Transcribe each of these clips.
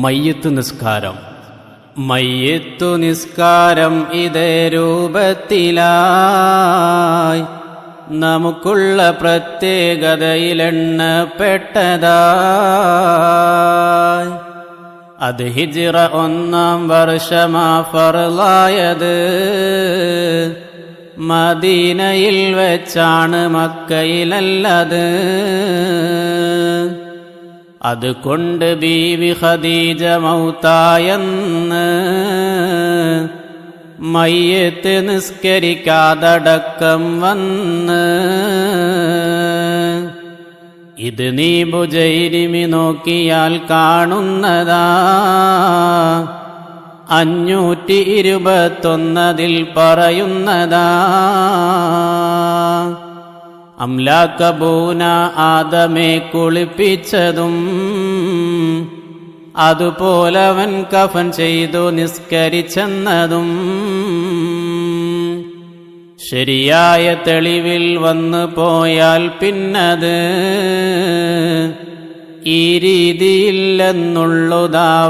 മയ്യത്ത് നിസ്കാരം. മയ്യത്തു നിസ്കാരം ഇതേ രൂപത്തിലായി. നമുക്കുള്ള പ്രത്യേകതയിലെണ്ണപ്പെട്ടതായി അത് ഹിജിറ ഒന്നാം വർഷമാ ഫറലായത് മദീനയിൽ വെച്ചാണ് മക്കയിലല്ലത്. അതുകൊണ്ട് ബീവി ഖദീജ മൗത്തായെന്ന് മയ്യത്ത് നിസ്കരിക്കാതടക്കം വന്ന്. ഇത് നീ ബുജൈരിമി നോക്കിയാൽ കാണുന്നതാ. അഞ്ഞൂറ്റി ഇരുപത്തൊന്നതിൽ പറയുന്നതാ. അംലാക്കബൂന ആദമെ കുളിപ്പിച്ചതും അതുപോലവൻ കഫൻ ചെയ്തു നിസ്കരിച്ചെന്നതും. ശരിയായ തെളിവിൽ വന്നു പോയാൽ പിന്നത് ഈ രീതിയില്ലെന്നുള്ളതാ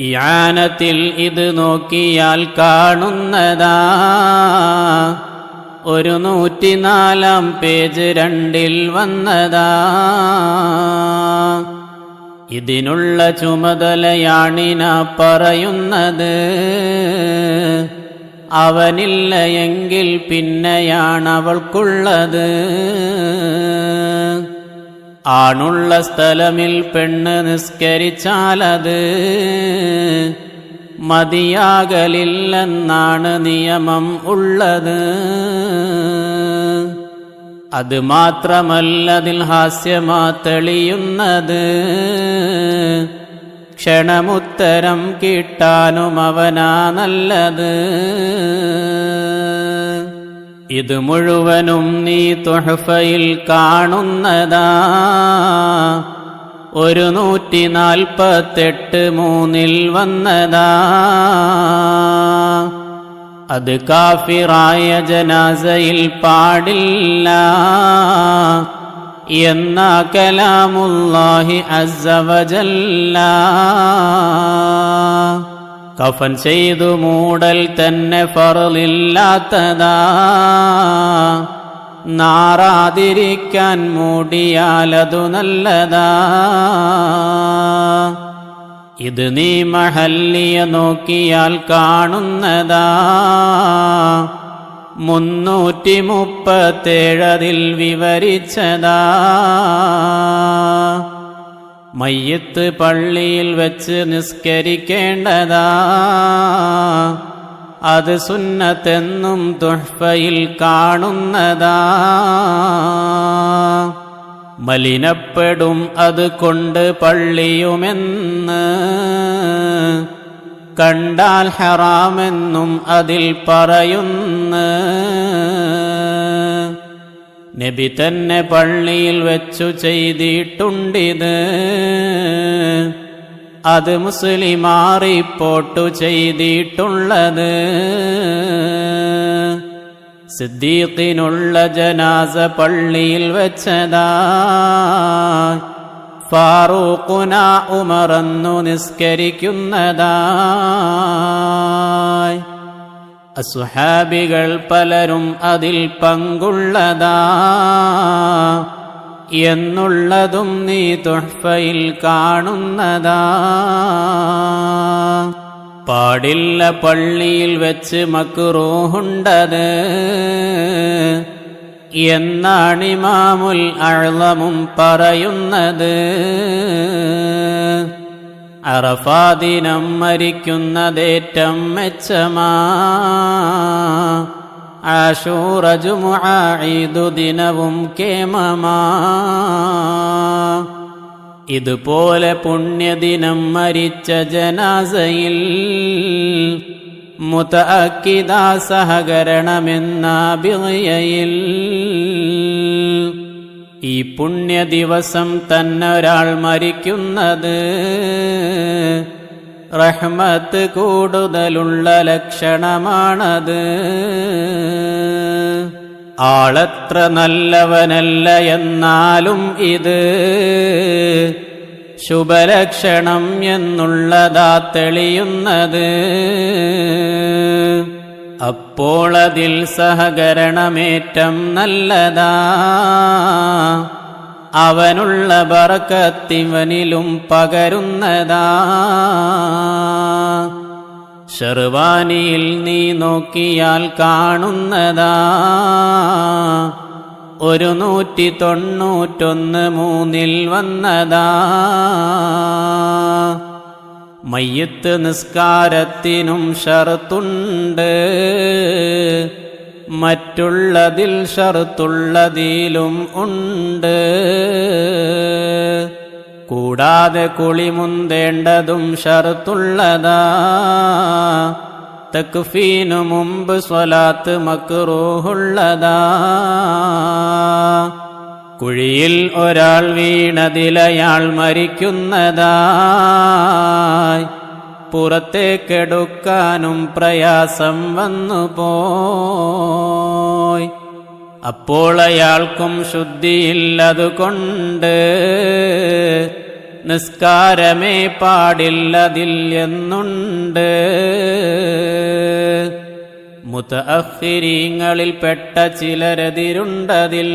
വയ്ക്കേണ്ടത് യാനത്തിൽ ഇത് നോക്കിയാൽ കാണുന്നതാ. ഒരു നൂറ്റിനാലാം പേജ് രണ്ടിൽ വന്നതാ. ഇതിനുള്ള ചുമതലയാണിന പറയുന്നത്. അവനില്ല എങ്കിൽ പിന്നെയാണവൾക്കുള്ളത് ആണുള്ള സ്ഥലമിൽ പെണ്ണ് നിസ്കരിച്ചാലത് മതിയാകലില്ലെന്നാണ് നിയമം ഉള്ളത്. അത് മാത്രമല്ലതിൽ ഹാസ്യമാ തെളിയുന്നത്. ക്ഷണമുത്തരം കിട്ടാനും അവനാ നല്ലത്. ഇത് മുഴുവനും നീ തൊഹഫയിൽ കാണുന്നതാ. ഒരു നൂറ്റി നാൽപ്പത്തെട്ട് മൂന്നിൽ വന്നതാ. അത് കാഫിറായ ജനാസയിൽ പാടില്ല. എന്ന കലാമുല്ലാഹി അസവജല്ല കഫൻ ചെയ്തു മൂടൽ തന്നെ ഫറലില്ലാത്തതാ നാറാതിരിക്കാൻ മൂടിയാലതു നല്ലതാ. ഇത് നീ മഹല്ലിയ നോക്കിയാൽ കാണുന്നതാ. മുന്നൂറ്റി മുപ്പത്തേഴതിൽ വിവരിച്ചതാ. മയ്യത്ത് പള്ളിയിൽ വെച്ച് നിസ്കരിക്കേണ്ടതാ. അത് സുന്നത്തെന്നും തുഹ്ഫയിൽ കാണുന്നതാ. മലിനപ്പെടും അത് കൊണ്ട് പള്ളിയുമെന്ന്. കണ്ടാൽ ഹറാമെന്നും അതിൽ പറയുന്നു. നബി തന്നെ പള്ളിയിൽ വെച്ചു ചെയ്തിട്ടുണ്ടിത്. അത് മുസ്ലിമാറിപ്പോട്ടു ചെയ്തിട്ടുള്ളത്. സിദ്ദീഖിനുള്ള ജനാസ പള്ളിയിൽ വെച്ചതാ. ഫാറൂഖുന ഉമറന്നു നിസ്കരിക്കുന്നതായി അസുഹാബികൾ പലരും അതിൽ പങ്കുള്ളതാ. എന്നുള്ളതും നീ തുഹ്ഫയിൽ കാണുന്നതാ. പാടില്ല പള്ളിയിൽ വെച്ച് മക്കുറൂഹുണ്ടത് എന്നാണിമാമുൽ അഴലമും പറയുന്നത്. അറഫാദിനം മരിക്കുന്നതേറ്റം മെച്ചമാ. ആശൂറജുമുഈദു ദിനവും കേമമാ. ഇതുപോലെ പുണ്യദിനം മരിച്ച ജനാസയിൽ മുതഅക്കിദാ സഹകരണമെന്ന ബിഗയയിൽ ഈ പുണ്യ ദിവസം തന്നെ ഒരാൾ മരിക്കുന്നത് റഹ്മത്ത് കൂടുതലുള്ള ലക്ഷണമാണത്. ആളത്ര നല്ലവനല്ല എന്നാലും ഇത് ശുഭലക്ഷണം എന്നുള്ളതാ തെളിയുന്നത്. അപ്പോൾ അതിൽ സഹകരണമേറ്റം നല്ലതാ. അവനുള്ള ബറക്കത്തിവനിലും പകരുന്നതാ. ഷെർവാനിയിൽ നീ നോക്കിയാൽ കാണുന്നതാ. ഒരു നൂറ്റി തൊണ്ണൂറ്റൊന്ന് മൂന്നിൽ വന്നതാ. മയ്യത്ത് നിസ്കാരത്തിനും ഷർത്തുണ്ട്. മറ്റുള്ളതിൽ ഷർത്തുള്ളതിലും ഉണ്ട്. കൂടാതെ കുളിമുന്തേണ്ടതും ഷർത്തുള്ളതാ തക്ഫീനു മുമ്പ് സ്വലാത്ത് മക്റൂഹുള്ളതാ കുഴിയിൽ ഒരാൾ വീണതിലയാൾ മരിക്കുന്നതായി. പുറത്തേക്കെടുക്കാനും പ്രയാസം വന്നു പോയി അപ്പോൾ അയാൾക്കും ശുദ്ധിയില്ലതുകൊണ്ട് നിസ്കാരമേ പാടില്ലതിൽ എന്നുണ്ട് മുത്തഅഖിരീങ്ങളിൽപ്പെട്ട ചിലരതിരുണ്ടതിൽ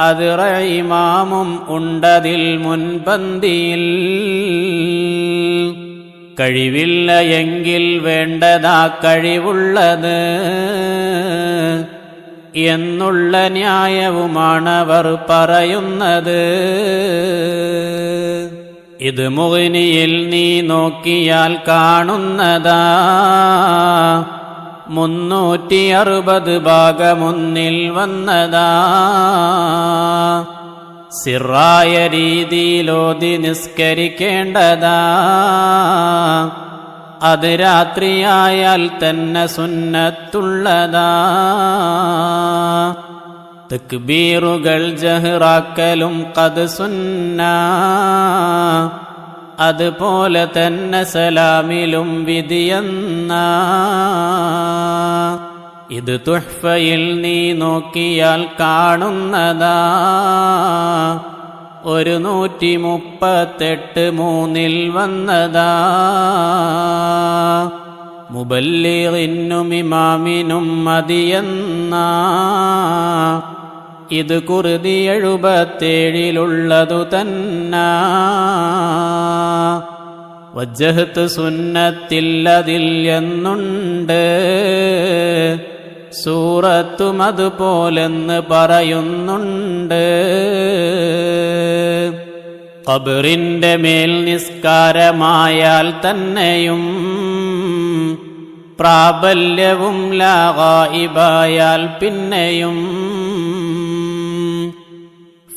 അത് ഇമാമും ഉണ്ടതിൽ മുൻപന്തിയിൽ. കഴിവില്ല എങ്കിൽ വേണ്ടതാ കഴിവുള്ളത്. എന്നുള്ള ന്യായവുമാണവർ പറയുന്നത്. ഇത് മുഹിനിയിൽ നീ നോക്കിയാൽ കാണുന്നതാ. മുന്നൂറ്റി അറുപത് ഭാഗമൊന്നിൽ വന്നതാ. സിറായ രീതിയിലോതി നിസ്കരിക്കേണ്ടതാ. അത് രാത്രിയായാൽ തന്നെ സുന്നത്തുള്ളതാ. തക്ബീറുകൾ ജഹ്റാക്കലും കത് സുന്ന. അതുപോലെ തന്നെ സലാമിലും വിധിയെന്ന ഇത് തുഹ്ഫയിൽ നീ നോക്കിയാൽ കാണുന്നതാ. ഒരു നൂറ്റി മുപ്പത്തെട്ട് മൂന്നിൽ വന്നതാ. മുബല്ലിറിനും ഇമാമിനും മതിയെന്ന. ഇത് കുറുതി എഴുപത്തേഴിലുള്ളതു തന്നെ. വജ്ജഹത്ത് സുന്നത്തില്ലതിൽ എന്നുണ്ട് സൂറത്തും അതുപോലെന്ന് പറയുന്നുണ്ട്. ഖബറിന്റെ മേൽ നിസ്കാരമായാൽ തന്നെയും പ്രാബല്യവും ലാഗായിബായാൽ പിന്നെയും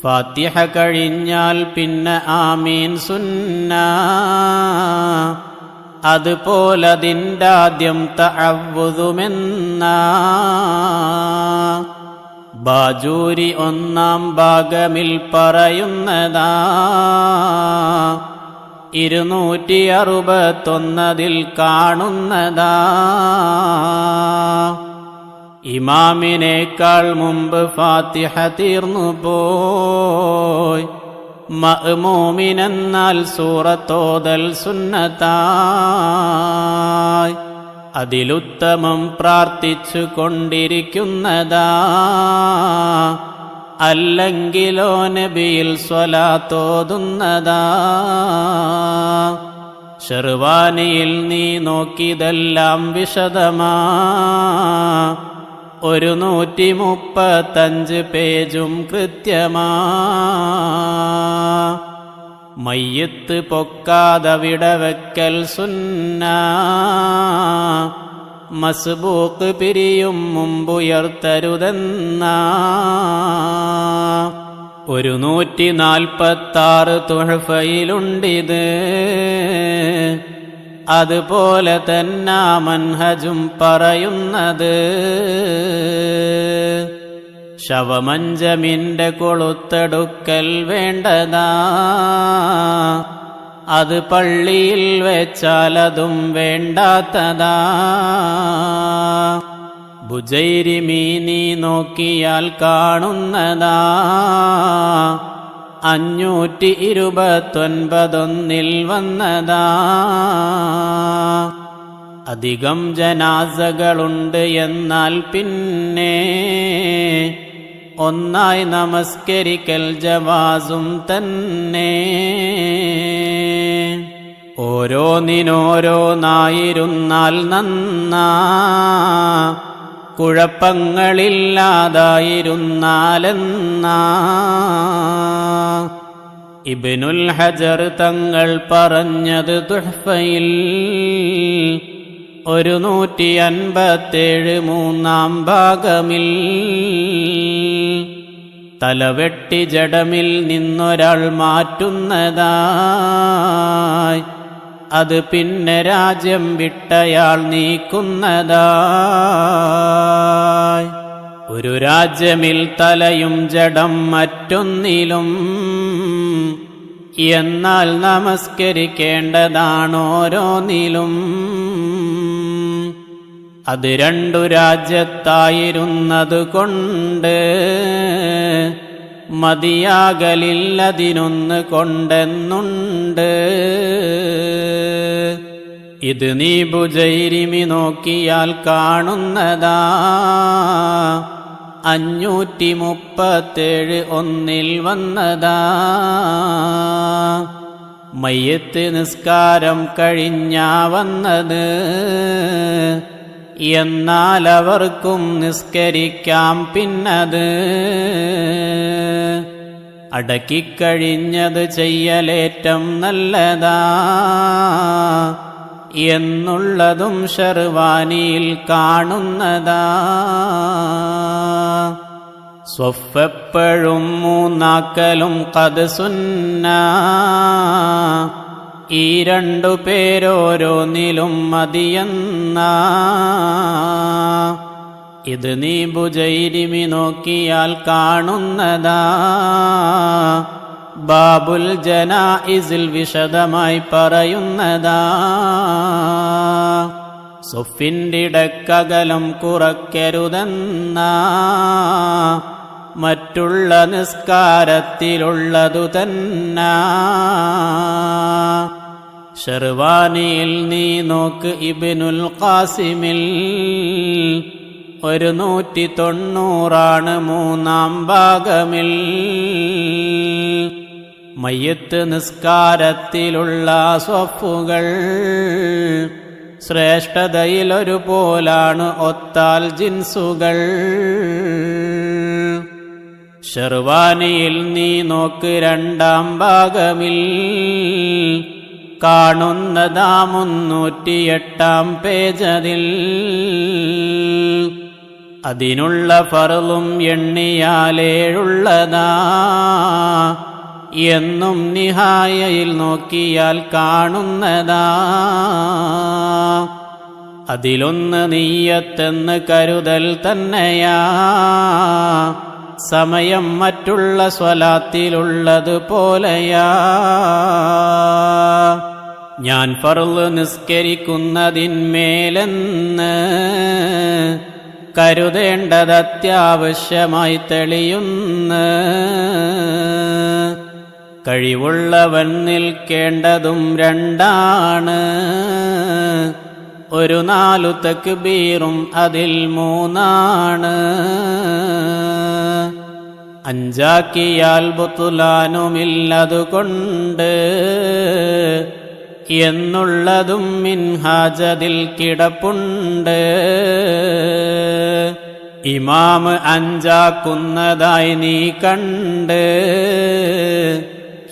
ഫാത്തിഹ കഴിഞ്ഞാൽ പിന്നെ ആമീൻ സുന്ന. അതുപോലതിന്റെ ആദ്യം തഅവ്വുതുമെന്ന ബാജൂരി ഒന്നാം ഭാഗമിൽ പറയുന്നതാ. ഇരുന്നൂറ്റി അറുപത്തൊന്നതിൽ കാണുന്നതാ. ഇമാമിനേക്കാൾ മുമ്പ് ഫാത്തിഹ തീർന്നു പോയി. മഅ്മൂമിനെന്നാൽ സൂറത്തോതൽ സുന്നതായി അതിലുത്തമം പ്രാർത്ഥിച്ചു കൊണ്ടിരിക്കുന്നതാ. അല്ലെങ്കിലോ നബിയിൽ സ്വലാത്തോതുന്നതാ. ഷെർവാനിയിൽ നീ നോക്കിയതെല്ലാം വിശദമാ. ഒരു നൂറ്റി മുപ്പത്തഞ്ച് പേജും കൃത്യമാ. മയ്യത്ത് പൊക്കാതെ വിടവെക്കൽ സുന്ന. മസ്ബൂക്ക് പിരിയും മുമ്പുയർത്തരുതെന്ന ഒരു നൂറ്റി നാൽപ്പത്താറ് തുഴഫയിലുണ്ടിത്. അതുപോലെ തന്നെ മൻഹജും പറയുന്നത് ശവമഞ്ചമിന്റെ കൊളുത്തെടുക്കൽ വേണ്ടതാ. അത് പള്ളിയിൽ വെച്ചാലതും വേണ്ടാത്തതാ. ബുജൈരിമീ നീ നോക്കിയാൽ കാണുന്നതാ. അഞ്ഞൂറ്റി ഇരുപത്തൊൻപതൊന്നിൽ വന്നതാ. അധികം ജനാസകളുണ്ട് എന്നാൽ പിന്നെ ഒന്നായി നമസ്കരിക്കൽ ജവാസും തന്നെ. ഓരോന്നിനോരോന്നായിരുന്നാൽ നന്നാ. കുഴപ്പങ്ങളില്ലാതായിരുന്നാലെന്നാ. ഇബിനുൽ ഹജർ തങ്ങൾ പറഞ്ഞത് തുഹ്ഫയിൽ ഒരു നൂറ്റി അൻപത്തേഴ് മൂന്നാം ഭാഗമിൽ തലവെട്ടി ജഡമിൽ നിന്നൊരാൾ മാറ്റുന്നതായി. അത് പിന്നെ രാജ്യം വിട്ടയാൾ നീക്കുന്നതായി. ഒരു രാജ്യമിൽ തലയും ജഡം മറ്റൊന്നിലും. എന്നാൽ നമസ്കരിക്കേണ്ടതാണോരോന്നിലും. അത് രണ്ടു രാജ്യത്തായിരുന്നത് കൊണ്ട് മതിയാകലില്ലതിനൊന്ന് കൊണ്ടെന്നുണ്ട്. ഇത് നീ ബുജൈരിമി നോക്കിയാൽ കാണുന്നതാ. അഞ്ഞൂറ്റി മുപ്പത്തേഴ് ഒന്നിൽ വന്നതാ. മയ്യത്ത് നിസ്കാരം കഴിഞ്ഞാ വന്നത്. എന്നാൽ അവർക്കും നിസ്കരിക്കാം പിന്നത്. അടക്കിക്കഴിഞ്ഞത് ചെയ്യലേറ്റം നല്ലതാ. എന്നുള്ളതും ഷർവാനിയിൽ കാണുന്നതാ. സ്വപ്പെപ്പോഴും മൂന്നാക്കലും കത് സുന്ന. ഈ രണ്ടു പേരോരോന്നിലും മതിയെന്ന. ഇത് നീ ബുജൈരിമി നോക്കിയാൽ കാണുന്നതാ. ബാബുൽ ജനായിസിൽ വിശദമായി പറയുന്നതാ. സുഫിന്റെ ഇടക്കകലം മറ്റുള്ള നിസ്കാരത്തിലുള്ളതു തന്നെ. ഷെർവാനിയിൽ നീ നോക്ക് ഇബിനുൽ ഖാസിമിൽ ഒരു നൂറ്റി തൊണ്ണൂറാണ് മൂന്നാം ഭാഗമിൽ. മയ്യത്ത് നിസ്കാരത്തിലുള്ള സ്വപ്പുകൾ ശ്രേഷ്ഠതയിലൊരു പോലാണ് ഒത്താൽ ജിൻസുകൾ. ഷെർവാനിയിൽ നീ നോക്ക് രണ്ടാം ഭാഗമിൽ കാണുന്നതാ മുന്നൂറ്റിയെട്ടാം പേജതിൽ. അതിനുള്ള ഫറലും എണ്ണിയാലേഴുള്ളതാ. എന്നും നിഹായയിൽ നോക്കിയാൽ കാണുന്നതാ. അതിലൊന്ന് നീയത്തെന്ന് കരുതൽ തന്നെയാ. സമയം മറ്റുള്ള സ്വലാത്തിലുള്ളത് പോലെയാ. ഞാൻ ഫർൾ നിസ്കരിക്കുന്നതിന്മേലെന്ന് കരുതേണ്ടത് അത്യാവശ്യമായി തെളിയുന്ന. കഴിവുള്ളവൻ നിൽക്കേണ്ടതും രണ്ടാണ്. ഒരു നാലു തക്ബീറും അതിൽ മൂന്നാണ്. അഞ്ചാക്കിയാൽ ബുത്തുലാനുമില്ലതുകൊണ്ട് എന്നുള്ളതും മിൻഹാജതിൽ കിടപ്പുണ്ട്. ഇമാമ് അഞ്ചാക്കുന്നതായി നീ കണ്ട്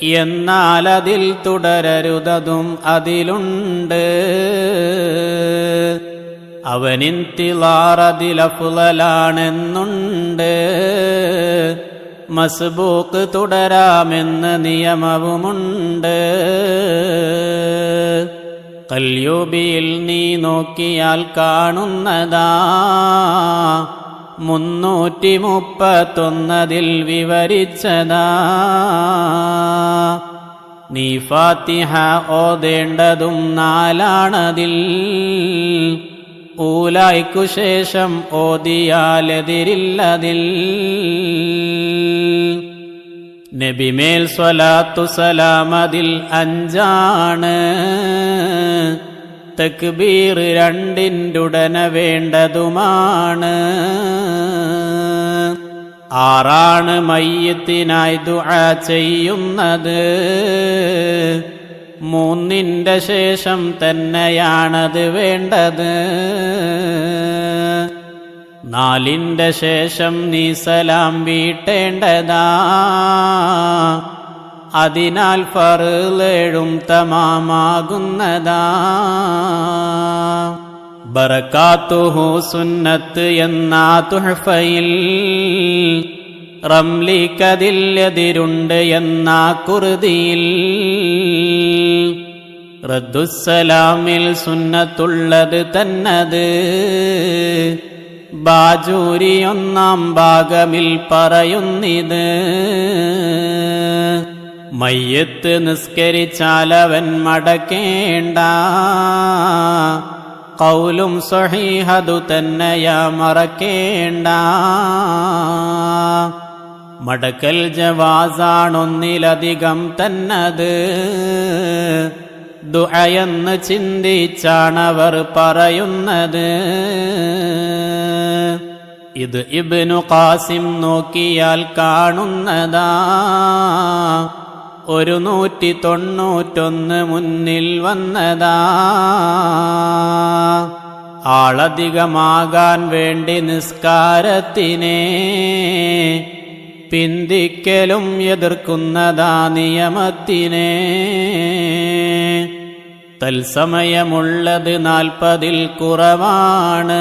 എന്നാൽ അതിൽ തുടരരുതതും അതിലുണ്ട്. അവനിന്തിലാറതിലഫുലാണെന്നുണ്ട് മസ്ബൂക്ക് തുടരാമെന്ന് നിയമവുമുണ്ട്. കല്യൂബിയിൽ നീ നോക്കിയാൽ കാണുന്നതാ. മുന്നൂറ്റി മുപ്പത്തൊന്നതിൽ വിവരിച്ചതാ. നീ ഫാത്തിഹ ഓതേണ്ടതും നാലാണതിൽ. ഊലായ്ക്കു ശേഷം ഓതിയാലെതിരില്ലതിൽ. നബിമേൽ സ്വലാത്തു സലാമതിൽ അഞ്ചാണ്. തക്ബീർ രണ്ടിന്റുടന വേണ്ടതുമാണ്. ആറാണ് മയ്യത്തിനായി ദുആ ചെയ്യുന്നത്. മൂന്നിന്റെ ശേഷം തന്നെയാണത് വേണ്ടത്. നാലിന്റെ ശേഷം നീ സലാം വീട്ടേണ്ടതാ. അതിനാൽ ഫറുലേഴും തമാമാകുന്നതാ. ബറക്കാത്തുഹു സുന്നത്ത് എന്നാ തുഹഫയിൽ. റംലിക്കതില്ലെതിരുണ്ട് എന്നാ കുറുതിയിൽ. റദ്ദുസലാമിൽ സുന്നത്തുള്ളത് തന്നത്. ബാജൂരിയൊന്നാം ഭാഗമിൽ പറയുന്നിത്. മയ്യത്ത് നിസ്കരിച്ചാലവൻ മടക്കേണ്ട. കൗലും സ്വഹീഹതു തന്നെയാ മറക്കേണ്ട. മടക്കൽ ജവാസാണൊന്നിലധികം തന്നത്. ദുഅയെന്ന് ചിന്തിച്ചാണവർ പറയുന്നത്. ഇത് ഇബ്നു ഖാസിം നോക്കിയാൽ കാണുന്നതാ. ഒരു നൂറ്റി തൊണ്ണൂറ്റൊന്ന് മുന്നിൽ വന്നതാ. ആളധികമാകാൻ വേണ്ടി നിസ്കാരത്തിനെ പിന്തിക്കലും എതിർക്കുന്നതാ നിയമത്തിനെ. തത്സമയമുള്ളത് നാൽപ്പതിൽ കുറവാണ്.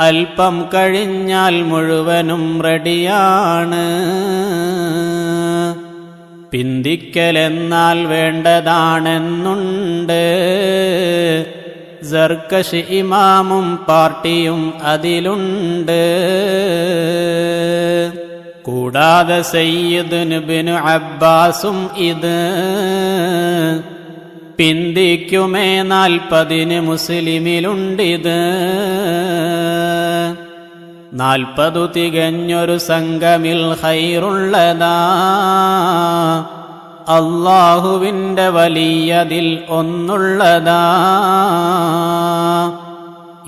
അല്പം കഴിഞ്ഞാൽ മുഴുവനും റെഡിയാണ്. പിന്തിക്കലെന്നാൽ വേണ്ടതാണെന്നുണ്ട്. ജർക്കഷ് ഇമാമും പാർട്ടിയും അതിലുണ്ട്. കൂടാതെ സയ്യിദ് ബിനു അബ്ബാസും ഇത് പിന്തിക്കുമേ നാൽപ്പതിന് മുസ്ലിമിലുണ്ടിത്. നാൽപ്പതു തികഞ്ഞൊരു സംഘമിൽ ഹൈറുള്ളതാ. അള്ളാഹുവിന്റെ വലിയതിൽ ഒന്നുള്ളതാ.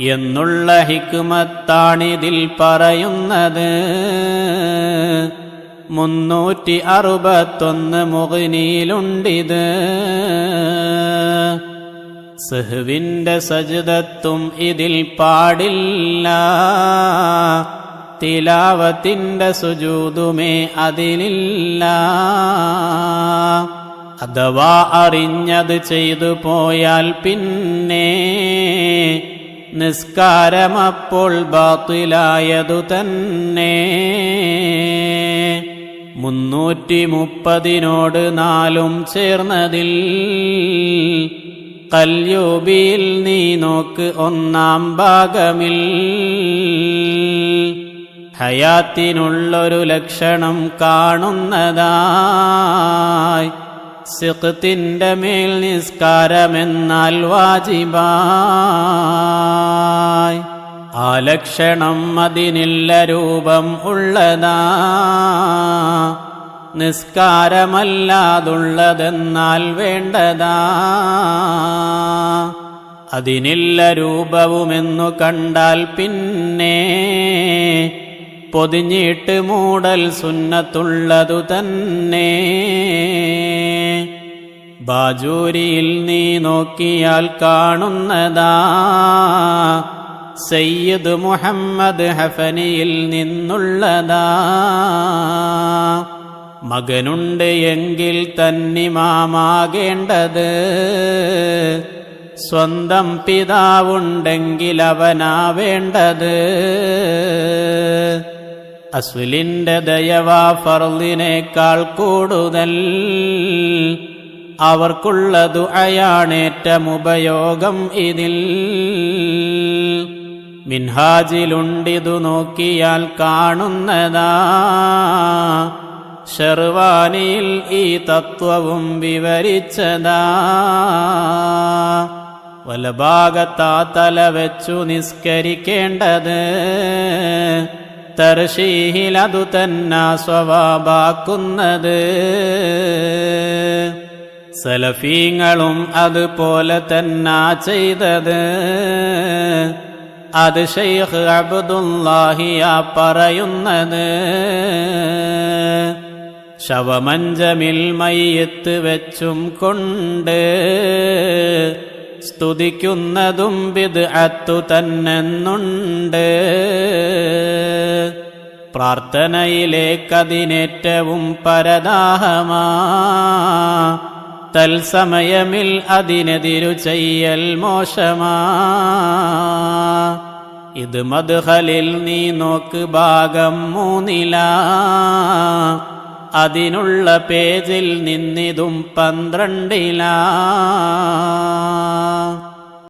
എന്നുള്ള ഹിക്കുമത്താണിതിൽ പറയുന്നത്. മുന്നൂറ്റി അറുപത്തൊന്ന് മുകിനിയിലുണ്ടിത് സഹുവിന്റെ സജിതത്വം ഇതിൽ പാടില്ല. തിലാവത്തിന്റെ സുജൂതുമേ അതിലില്ല. അഥവാ അറിഞ്ഞത് ചെയ്തു പോയാൽ പിന്നെ നിസ്കാരമപ്പോൾ ബാത്തിലായതു തന്നെ. മുന്നൂറ്റി മുപ്പതിനോട് നാലും ചേർന്നതിൽ കല്യൂബിയിൽ നീ നോക്ക് ഒന്നാം ഭാഗമിൽ. ഹയാത്തിനുള്ളൊരു ലക്ഷണം കാണുന്നതായി. സിഖത്തിന്റെ മേൽ നിസ്കാരമെന്നാൽ വാജിബായി. ആ ലക്ഷണം അതിനില്ല രൂപം ഉള്ളതാ. നിസ്കാരമല്ലാതുള്ളതെന്നാൽ വേണ്ടതാ. അതിനില്ല രൂപവുമെന്നു കണ്ടാൽ പിന്നെ പൊതിഞ്ഞിട്ട് മൂടൽ സുന്നത്തുള്ളതു തന്നെ. ബാജൂരിയിൽ നീ നോക്കിയാൽ കാണുന്നതാ. സയ്യിദ് മുഹമ്മദ് ഹഫനിയിൽ നിന്നുള്ളതാ. മകനുണ്ട് എങ്കിൽ തന്നിമാമാകേണ്ടത്. സ്വന്തം പിതാവുണ്ടെങ്കിൽ അവനാ അവനാവേണ്ടത് അസുലിന്റെ ദയവാ ഫർദിനേക്കാൾ കൂടുതൽ. അവർക്കുള്ളതു അയാണേറ്റമുപയോഗം ഇതിൽ. മിൻഹാജിലുണ്ടിതു നോക്കിയാൽ കാണുന്നതാ. ഷെർവാനിയിൽ ഈ തത്വവും വിവരിച്ചതാ. വലഭാഗത്താ തല വെച്ചു നിസ്കരിക്കേണ്ടത്. തർശീഹിലതു തന്നാ സ്വഭാവാക്കുന്നത്. സലഫീങ്ങളും അതുപോലെ തന്നാ ചെയ്തത്. അത് ഷെയ്ഖ് അബ്ദുല്ലാഹിയ പറയുന്നത്. ശവമഞ്ചമിൽ മയ്യത്ത് വെച്ചും കൊണ്ട് സ്തുതിക്കുന്നതും വിത് അത്തു തന്നെന്നുണ്ട്. പ്രാർത്ഥനയിലേക്കതിനേറ്റവും പരദാഹമാ. തൽസമയമിൽ അതിനെതിരു ചെയ്യൽ മോശമാ. ഇത് മദ്ഹലിൽ നീ നോക്ക് ഭാഗം മൂന്നില. അതിനുള്ള പേജിൽ നിന്നിതും പന്ത്രണ്ടില.